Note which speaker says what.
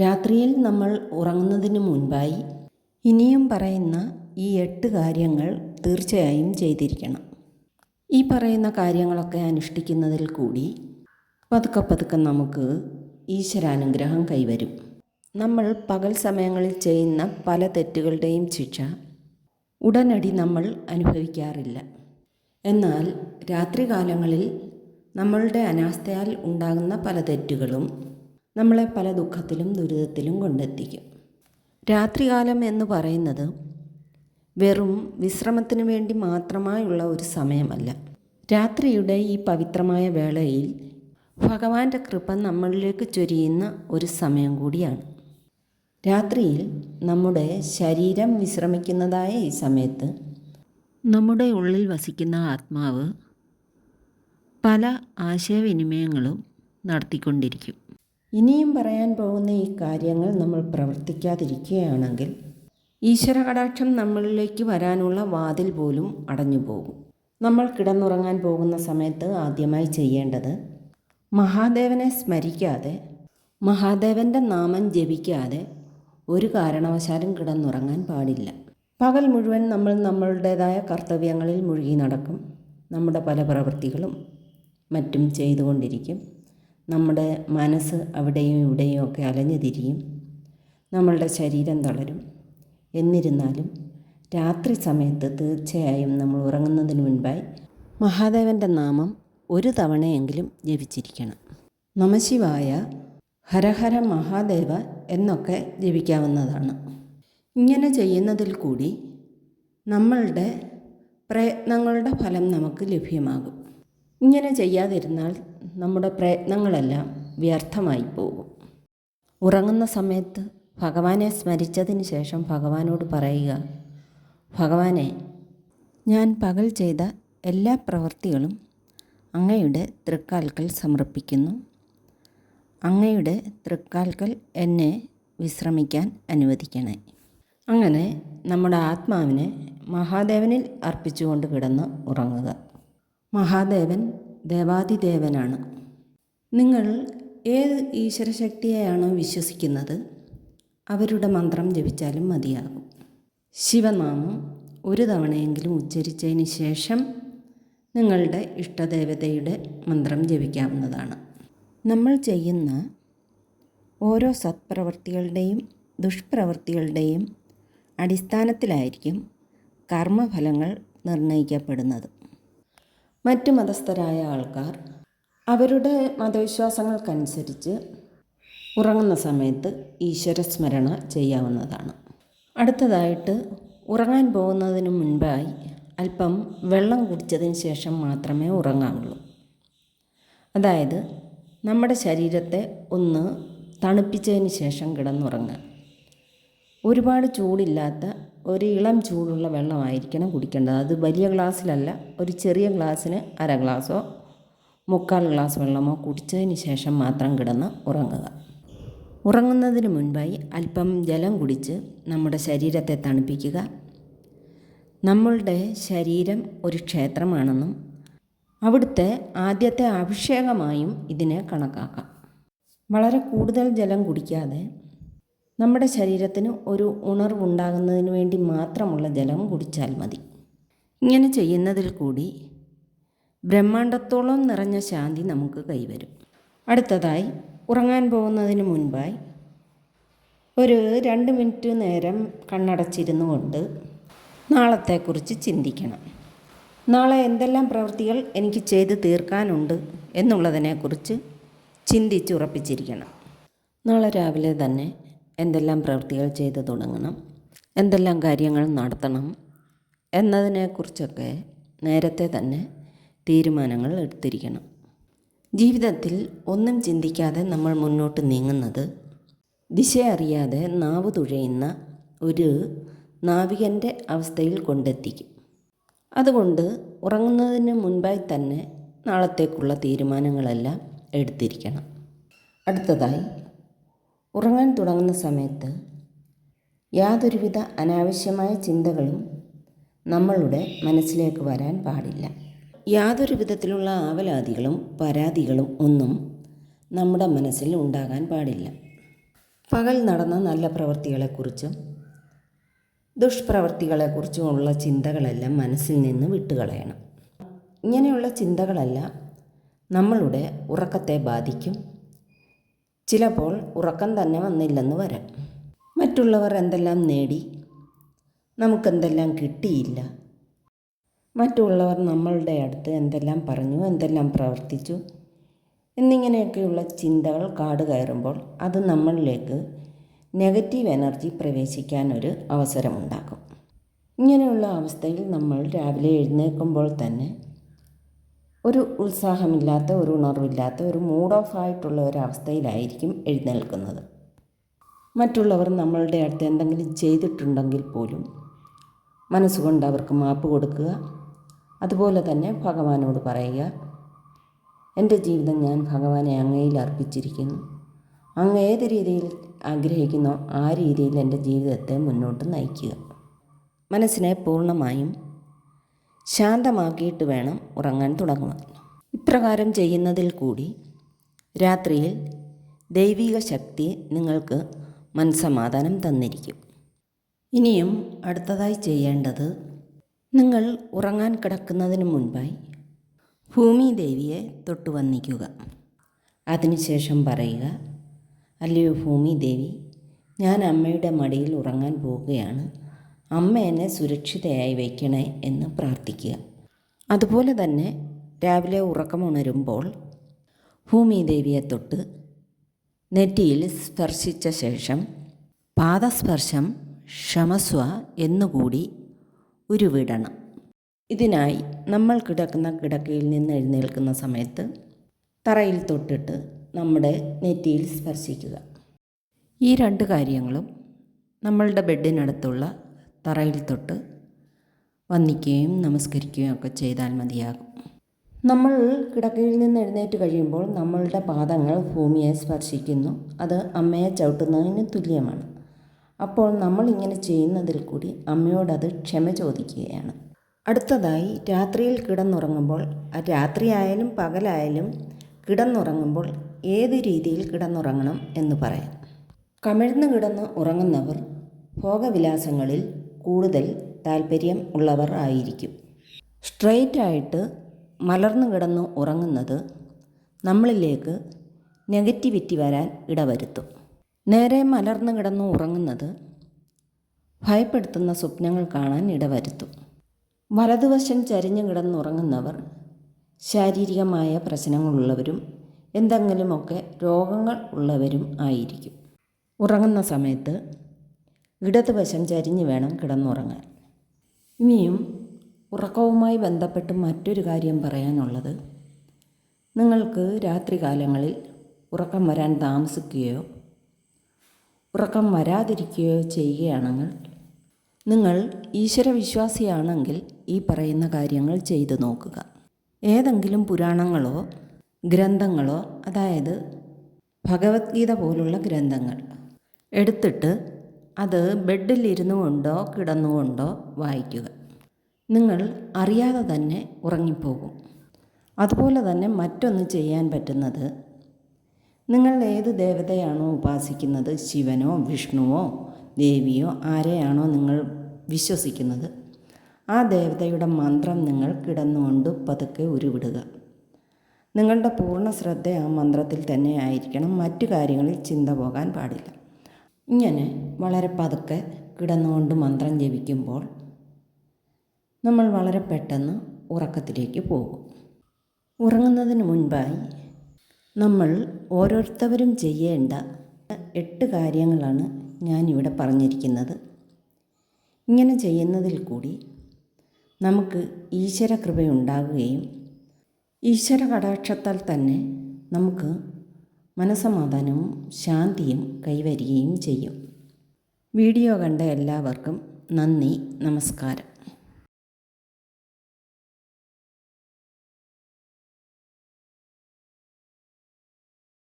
Speaker 1: രാത്രിയിൽ നമ്മൾ ഉറങ്ങുന്നതിന് മുൻപായി ഇനിയും പറയുന്ന ഈ എട്ട് കാര്യങ്ങൾ തീർച്ചയായും ചെയ്തിരിക്കണം. ഈ പറയുന്ന കാര്യങ്ങളൊക്കെ അനുഷ്ഠിക്കുന്നതിൽ കൂടി പതുക്കെ പതുക്കെ നമുക്ക് ഈശ്വരാനുഗ്രഹം കൈവരും. നമ്മൾ പകൽ സമയങ്ങളിൽ ചെയ്യുന്ന പല തെറ്റുകളുടെയും ശിക്ഷ ഉടനടി നമ്മൾ അനുഭവിക്കാറില്ല. എന്നാൽ രാത്രികാലങ്ങളിൽ നമ്മളുടെ അനാസ്ഥയാൽ ഉണ്ടാകുന്ന പല തെറ്റുകളും നമ്മളെ പല ദുഃഖത്തിലും ദുരിതത്തിലും കൊണ്ടെത്തിക്കും. രാത്രികാലം എന്ന് പറയുന്നത് വെറും വിശ്രമത്തിന് വേണ്ടി മാത്രമായുള്ള ഒരു സമയമല്ല. രാത്രിയുടെ ഈ പവിത്രമായ വേളയിൽ ഭഗവാന്റെ കൃപ നമ്മളിലേക്ക് ചൊരിയുന്ന ഒരു സമയം കൂടിയാണ്. രാത്രിയിൽ നമ്മുടെ ശരീരം വിശ്രമിക്കുന്നതായ ഈ സമയത്ത് നമ്മുടെ ഉള്ളിൽ വസിക്കുന്ന ആത്മാവ് പല ആശയവിനിമയങ്ങളും നടത്തിക്കൊണ്ടിരിക്കും. ഇനിയും പറയാൻ പോകുന്ന ഈ കാര്യങ്ങൾ നമ്മൾ പ്രവർത്തിക്കാതിരിക്കുകയാണെങ്കിൽ ഈശ്വര കടാക്ഷം നമ്മളിലേക്ക് വരാനുള്ള വാതിൽ പോലും അടഞ്ഞു പോകും. നമ്മൾ കിടന്നുറങ്ങാൻ പോകുന്ന സമയത്ത് ആദ്യമായി ചെയ്യേണ്ടത് മഹാദേവനെ സ്മരിക്കാതെ മഹാദേവന്റെ നാമം ജപിക്കാതെ ഒരു കാരണവശാലും കിടന്നുറങ്ങാൻ പാടില്ല. പകൽ മുഴുവൻ നമ്മൾ നമ്മളുടേതായ കർത്തവ്യങ്ങളിൽ മുഴുകി നടക്കും. നമ്മുടെ പല പ്രവൃത്തികളും മറ്റും ചെയ്തുകൊണ്ടിരിക്കും. നമ്മുടെ മനസ്സ് അവിടെയും ഇവിടെയും ഒക്കെ അലഞ്ഞു തിരിയും. നമ്മളുടെ ശരീരം തളരും. എന്നിരുന്നാലും രാത്രി സമയത്ത് തീർച്ചയായും നമ്മൾ ഉറങ്ങുന്നതിന് മുൻപായി മഹാദേവന്റെ നാമം ഒരു തവണയെങ്കിലും ജപിച്ചിരിക്കണം. നമശിവായ ഹരഹര മഹാദേവ എന്നൊക്കെ ജപിക്കാവുന്നതാണ്. ഇങ്ങനെ ചെയ്യുന്നതിൽ കൂടി നമ്മളുടെ പ്രയത്നങ്ങളുടെ ഫലം നമുക്ക് ലഭ്യമാകും. ഇങ്ങനെ ചെയ്യാതിരുന്നാൽ നമ്മുടെ പ്രയത്നങ്ങളെല്ലാം വ്യർത്ഥമായി പോകും. ഉറങ്ങുന്ന സമയത്ത് ഭഗവാനെ സ്മരിച്ചതിന് ശേഷം ഭഗവാനോട് പറയുക ഭഗവാനെ ഞാൻ പകൽ ചെയ്ത എല്ലാ പ്രവൃത്തികളും അങ്ങയുടെ തൃക്കാൽക്കൽ സമർപ്പിക്കുന്നു. അങ്ങയുടെ തൃക്കാൽക്കൽ എന്നെ വിശ്രമിക്കാൻ അനുവദിക്കണേ. അങ്ങനെ നമ്മുടെ ആത്മാവിനെ മഹാദേവനിൽ അർപ്പിച്ചുകൊണ്ട് കിടന്ന് ഉറങ്ങുക. മഹാദേവൻ ദേവാദിദേവനാണ് നിങ്ങൾ ഏത് ഈശ്വരശക്തിയെയാണോ വിശ്വസിക്കുന്നത് അവരുടെ മന്ത്രം ജപിച്ചാലും മതിയാകും. ശിവനാമം ഒരു തവണയെങ്കിലും ഉച്ചരിച്ചതിന് ശേഷം നിങ്ങളുടെ ഇഷ്ടദേവതയുടെ മന്ത്രം ജപിക്കാവുന്നതാണ്. നമ്മൾ ചെയ്യുന്ന ഓരോ സത്പ്രവൃത്തികളുടെയും ദുഷ്പ്രവൃത്തികളുടെയും അടിസ്ഥാനത്തിലായിരിക്കും കർമ്മഫലങ്ങൾ നിർണയിക്കപ്പെടുന്നത്. മറ്റു മതസ്ഥരായ ആൾക്കാർ അവരുടെ മതവിശ്വാസങ്ങൾക്കനുസരിച്ച് ഉറങ്ങുന്ന സമയത്ത് ഈശ്വരസ്മരണ ചെയ്യാവുന്നതാണ്. അടുത്തതായിട്ട് ഉറങ്ങാൻ പോകുന്നതിന് മുൻപായി അല്പം വെള്ളം കുടിച്ചതിന് ശേഷം മാത്രമേ ഉറങ്ങാവുള്ളൂ. അതായത് നമ്മുടെ ശരീരത്തെ ഒന്ന് തണുപ്പിച്ചതിന് ശേഷം കിടന്നുറങ്ങുക ഒരുപാട് ചൂടില്ലാത്ത ഒരു ഇളം ചൂടുള്ള വെള്ളമായിരിക്കണം കുടിക്കേണ്ടത്. അത് വലിയ ഗ്ലാസ്സിലല്ല ഒരു ചെറിയ ഗ്ലാസ്സിന് അര ഗ്ലാസ്സോ മുക്കാൽ ഗ്ലാസ് വെള്ളമോ കുടിച്ചതിന് ശേഷം മാത്രം കിടന്ന് ഉറങ്ങുക. ഉറങ്ങുന്നതിന് മുൻപായി അല്പം ജലം കുടിച്ച് നമ്മുടെ ശരീരത്തെ തണുപ്പിക്കുക. നമ്മളുടെ ശരീരം ഒരു ക്ഷേത്രമാണെന്നും അവിടുത്തെ ആദ്യത്തെ അഭിഷേകമായും ഇതിനെ കണക്കാക്കാം. വളരെ കൂടുതൽ ജലം കുടിക്കാതെ നമ്മുടെ ശരീരത്തിന് ഒരു ഉണർവുണ്ടാകുന്നതിന് വേണ്ടി മാത്രമുള്ള ജലം കുടിച്ചാൽ മതി. ഇങ്ങനെ ചെയ്യുന്നതിൽ കൂടി ബ്രഹ്മാണ്ടത്തോളം നിറഞ്ഞ ശാന്തി നമുക്ക് കൈവരും. അടുത്തതായി ഉറങ്ങാൻ പോകുന്നതിന് മുൻപായി ഒരു രണ്ട് മിനിറ്റ് നേരം കണ്ണടച്ചിരുന്നു കൊണ്ട് നാളത്തെക്കുറിച്ച് ചിന്തിക്കണം. നാളെ എന്തെല്ലാം പ്രവൃത്തികൾ എനിക്ക് ചെയ്ത് തീർക്കാനുണ്ട് എന്നുള്ളതിനെക്കുറിച്ച് ചിന്തിച്ചുറപ്പിച്ചിരിക്കണം. നാളെ രാവിലെ തന്നെ എന്തെല്ലാം പ്രവൃത്തികൾ ചെയ്തു തുടങ്ങണം എന്തെല്ലാം കാര്യങ്ങൾ നടത്തണം എന്നതിനെക്കുറിച്ചൊക്കെ നേരത്തെ തന്നെ തീരുമാനങ്ങൾ എടുത്തിരിക്കണം. ജീവിതത്തിൽ ഒന്നും ചിന്തിക്കാതെ നമ്മൾ മുന്നോട്ട് നീങ്ങുന്നത് ദിശയറിയാതെ നാവ് തുഴയുന്ന ഒരു നാവികന്റെ അവസ്ഥയിൽ കൊണ്ടെത്തിക്കും. അതുകൊണ്ട് ഉറങ്ങുന്നതിന് മുൻപായി തന്നെ നാളത്തേക്കുള്ള തീരുമാനങ്ങളെല്ലാം എടുത്തിരിക്കണം. അടുത്തതായി ഉറങ്ങാൻ തുടങ്ങുന്ന സമയത്ത് യാതൊരുവിധ അനാവശ്യമായ ചിന്തകളും നമ്മളുടെ മനസ്സിലേക്ക് വരാൻ പാടില്ല. യാതൊരു വിധത്തിലുള്ള ആവലാതികളും പരാതികളും ഒന്നും നമ്മുടെ മനസ്സിൽ ഉണ്ടാകാൻ പാടില്ല. പകൽ നടന്ന നല്ല പ്രവൃത്തികളെക്കുറിച്ചും ദുഷ്പ്രവൃത്തികളെക്കുറിച്ചുമുള്ള ചിന്തകളെല്ലാം മനസ്സിൽ നിന്ന് വിട്ടുകളയണം. ഇങ്ങനെയുള്ള ചിന്തകളെല്ലാം നമ്മളുടെ ഉറക്കത്തെ ബാധിക്കും. ചിലപ്പോൾ ഉറക്കം തന്നെ വന്നില്ലെന്ന് വരാം. മറ്റുള്ളവർ എന്തെല്ലാം നേടി? നമുക്കെന്തെല്ലാം കിട്ടിയില്ല? മറ്റുള്ളവർ നമ്മളുടെ അടുത്ത് എന്തെല്ലാം പറഞ്ഞു എന്തെല്ലാം പ്രവർത്തിച്ചു? എന്നിങ്ങനെയൊക്കെയുള്ള ചിന്തകൾ കാട് കയറുമ്പോൾ അത് നമ്മളിലേക്ക് നെഗറ്റീവ് എനർജി പ്രവേശിക്കാനൊരു അവസരമുണ്ടാക്കും. ഇങ്ങനെയുള്ള അവസ്ഥയിൽ നമ്മൾ രാവിലെ എഴുന്നേൽക്കുമ്പോൾ തന്നെ ഒരു ഉത്സാഹമില്ലാത്ത ഒരു ഉണർവില്ലാത്ത ഒരു മൂഡ് ഓഫ് ആയിട്ടുള്ള ഒരവസ്ഥയിലായിരിക്കും എഴുന്നേൽക്കുന്നത്. മറ്റുള്ളവർ നമ്മളുടെ അടുത്ത് എന്തെങ്കിലും ചെയ്തിട്ടുണ്ടെങ്കിൽ പോലും മനസ്സുകൊണ്ട് അവർക്ക് മാപ്പ് കൊടുക്കുക. അതുപോലെ തന്നെ ഭഗവാനോട് പറയുക എന്റെ ജീവിതം ഞാൻ ഭഗവാനെ അങ്ങയിൽ അർപ്പിച്ചിരിക്കുന്നു. അങ്ങ് ഏത് രീതിയിൽ ആഗ്രഹിക്കുന്നോ ആ രീതിയിൽ എന്റെ ജീവിതത്തെ മുന്നോട്ട് നയിക്കുക. മനസ്സിനെ പൂർണമായും ശാന്തമാക്കിയിട്ട് വേണം ഉറങ്ങാൻ തുടങ്ങുവാൻ. ഇപ്രകാരം ചെയ്യുന്നതിൽ കൂടി രാത്രിയിൽ ദൈവിക ശക്തി നിങ്ങൾക്ക് മനസ്സമാധാനം തന്നിരിക്കും. ഇനിയും അടുത്തതായി ചെയ്യേണ്ടത് നിങ്ങൾ ഉറങ്ങാൻ കിടക്കുന്നതിന് മുൻപായി ഭൂമി ദേവിയെ തൊട്ടു വന്നിക്കുക. അതിനുശേഷം പറയുക അല്ലയോ ഭൂമി ദേവി ഞാൻ അമ്മയുടെ മടിയിൽ ഉറങ്ങാൻ പോവുകയാണ്. അമ്മ എന്നെ സുരക്ഷിതയായി വയ്ക്കണേ എന്ന് പ്രാർത്ഥിക്കുക. അതുപോലെ തന്നെ രാവിലെ ഉറക്കമുണരുമ്പോൾ ഭൂമി ദേവിയെ തൊട്ട് നെറ്റിയിൽ സ്പർശിച്ച ശേഷം പാദസ്പർശം ക്ഷമസ്വ എന്നുകൂടി ഉരുവിടണം. ഇതിനായി നമ്മൾ കിടക്കുന്ന കിടക്കയിൽ നിന്ന് എഴുന്നേൽക്കുന്ന സമയത്ത് തറയിൽ തൊട്ടിട്ട് നമ്മുടെ നെറ്റിയിൽ സ്പർശിക്കുക. ഈ രണ്ട് കാര്യങ്ങളും നമ്മളുടെ ബെഡിനടുത്തുള്ള തറയിൽ തൊട്ട് വന്ദിക്കുകയും നമസ്കരിക്കുകയും ഒക്കെ ചെയ്താൽ മതിയാകും. നമ്മൾ കിടക്കയിൽ നിന്ന് എഴുന്നേറ്റ് കഴിയുമ്പോൾ നമ്മളുടെ പാദങ്ങൾ ഭൂമിയെ സ്പർശിക്കുന്നു. അത് അമ്മയെ ചവിട്ടുന്നതിന് തുല്യമാണ്. അപ്പോൾ നമ്മൾ ഇങ്ങനെ ചെയ്യുന്നതിൽ കൂടി അമ്മയോടത് ക്ഷമ ചോദിക്കുകയാണ്. അടുത്തതായി രാത്രിയിൽ കിടന്നുറങ്ങുമ്പോൾ രാത്രിയായാലും പകലായാലും കിടന്നുറങ്ങുമ്പോൾ ഏത് രീതിയിൽ കിടന്നുറങ്ങണം എന്ന് പറയാം. കമിഴ്ന്ന് കിടന്ന് ഉറങ്ങുന്നവർ ഭോഗവിലാസങ്ങളിൽ കൂടുതൽ താല്പര്യം ഉള്ളവർ ആയിരിക്കും. സ്ട്രെയിറ്റായിട്ട് മലർന്നു കിടന്ന് ഉറങ്ങുന്നത് നമ്മളിലേക്ക് നെഗറ്റിവിറ്റി വരാൻ ഇടവരുത്തും. നേരെ മലർന്നു കിടന്ന് ഉറങ്ങുന്നത് ഭയപ്പെടുത്തുന്ന സ്വപ്നങ്ങൾ കാണാൻ ഇടവരുത്തും. വലതുവശം ചരിഞ്ഞു കിടന്നുറങ്ങുന്നവർ ശാരീരികമായ പ്രശ്നങ്ങളുള്ളവരും എന്തെങ്കിലുമൊക്കെ രോഗങ്ങൾ ഉള്ളവരും ആയിരിക്കും. ഉറങ്ങുന്ന സമയത്ത് ഇടതുവശം ചരിഞ്ഞു വേണം കിടന്നുറങ്ങാൻ. ഇനിയും ഉറക്കവുമായി ബന്ധപ്പെട്ട് മറ്റൊരു കാര്യം പറയാനുള്ളത് നിങ്ങൾക്ക് രാത്രികാലങ്ങളിൽ ഉറക്കം വരാൻ താമസിക്കുകയോ ഉറക്കം വരാതിരിക്കുകയോ ചെയ്യുകയാണെങ്കിൽ നിങ്ങൾ ഈശ്വരവിശ്വാസിയാണെങ്കിൽ ഈ പറയുന്ന കാര്യങ്ങൾ ചെയ്തു നോക്കുക. ഏതെങ്കിലും പുരാണങ്ങളോ ഗ്രന്ഥങ്ങളോ അതായത് ഭഗവത്ഗീത പോലുള്ള ഗ്രന്ഥങ്ങൾ എടുത്തിട്ട് അത് ബെഡിലിരുന്നു കൊണ്ടോ കിടന്നുകൊണ്ടോ വായിക്കുക. നിങ്ങൾ അറിയാതെ തന്നെ ഉറങ്ങിപ്പോകും. അതുപോലെ തന്നെ മറ്റൊന്ന് ചെയ്യാൻ പറ്റുന്നത് നിങ്ങൾ ഏത് ദേവതയാണോ ഉപാസിക്കുന്നത് ശിവനോ വിഷ്ണുവോ ദേവിയോ ആരെയാണോ നിങ്ങൾ വിശ്വസിക്കുന്നത് ആ ദേവതയുടെ മന്ത്രം നിങ്ങൾ കിടന്നുകൊണ്ട് പതുക്കെ ഉരുവിടുക. നിങ്ങളുടെ പൂർണ ശ്രദ്ധ ആ മന്ത്രത്തിൽ തന്നെ ആയിരിക്കണം. മറ്റു കാര്യങ്ങളിൽ ചിന്ത പോകാൻ പാടില്ല. ഇങ്ങനെ വളരെ പതുക്കെ കിടന്നുകൊണ്ട് മന്ത്രം ജപിക്കുമ്പോൾ നമ്മൾ വളരെ പെട്ടെന്ന് ഉറക്കത്തിലേക്ക് പോകും. ഉറങ്ങുന്നതിന് മുൻപായി നമ്മൾ ഓരോരുത്തവരും ചെയ്യേണ്ട എട്ട് കാര്യങ്ങളാണ് ഞാനിവിടെ പറഞ്ഞിരിക്കുന്നത്. ഇങ്ങനെ ചെയ്യുന്നതിൽ കൂടി നമുക്ക് ഈശ്വര കൃപയുണ്ടാകുകയും ഈശ്വര കടാക്ഷത്താൽ തന്നെ നമുക്ക് മനസമാധാനവും ശാന്തിയും കൈവരികയും ചെയ്യും. വീഡിയോ കണ്ട എല്ലാവർക്കും നന്ദി നമസ്കാരം.